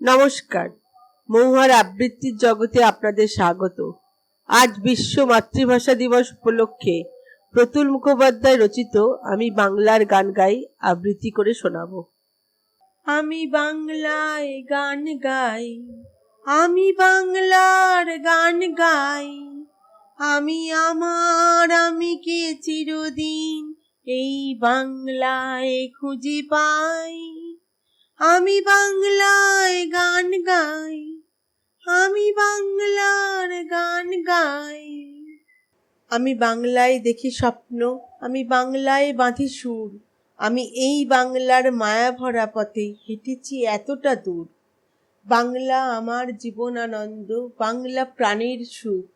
নমস্কার। মৌহার আবৃত্তির জগতে আপনাদের স্বাগত। আজ বিশ্ব মাতৃভাষা দিবস উপলক্ষে প্রতুল মুখোপাধ্যায় রচিত আমি বাংলার গান গাই আবৃত্তি করে শোনাব। আমি বাংলায় গান গাই, আমি বাংলার গান গাই, আমি আমার, আমি কে চিরদিন এই বাংলায় খুঁজে পাই। আমি বাংলায় গান গাই, আমি বাংলার গান গাই। আমি বাংলায় দেখি স্বপ্ন, আমি বাংলায় বাঁধি সুর, আমি এই বাংলার মায়া ভরা পথে হেঁটেছি এতটা দূর। বাংলা আমার জীবনানন্দ বাংলা প্রাণের সুখ।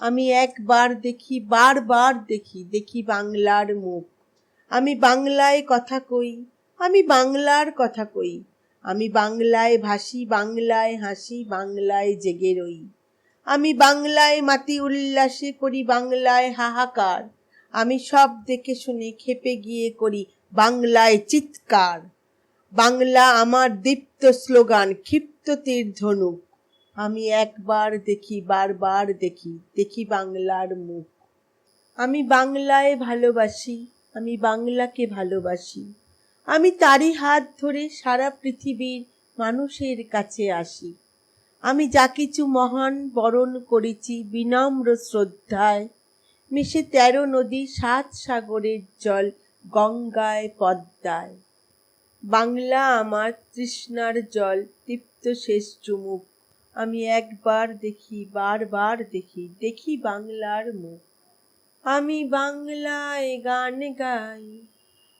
আমি একবার দেখি, বারবার দেখি দেখি বাংলার মুখ। আমি বাংলায় কথা কই আমি বাংলার কথা কই। আমি বাংলায় ভাসি, বাংলায় হাসি, বাংলায় জেগে রই। আমি বাংলায় মাতি উল্লাসে করি, বাংলায় হাহাকার। আমি সব দেখে শুনে খেপে গিয়ে করি, বাংলায় চিৎকার। বাংলা আমার দীপ্ত স্লোগান, ক্ষিপ্ত তীর ধনুক। আমি একবার দেখি, বারবার দেখি দেখি বাংলার মুখ। আমি বাংলায় ভালোবাসি, আমি বাংলাকে ভালোবাসি। আমি তারই হাত ধরে সারা পৃথিবীর মানুষের কাছে আসি। আমি যা কিছু মহান বরণ করেছি বিনম্র শ্রদ্ধায়। মিশে তেরো নদী সাত সাগরের জল গঙ্গায় পদ্মায়। বাংলা আমার তৃষ্ণার জল, তৃপ্ত শেষ চুমুক। আমি একবার দেখি, বারবার দেখি দেখি বাংলার মুখ। আমি বাংলায় গান গাই।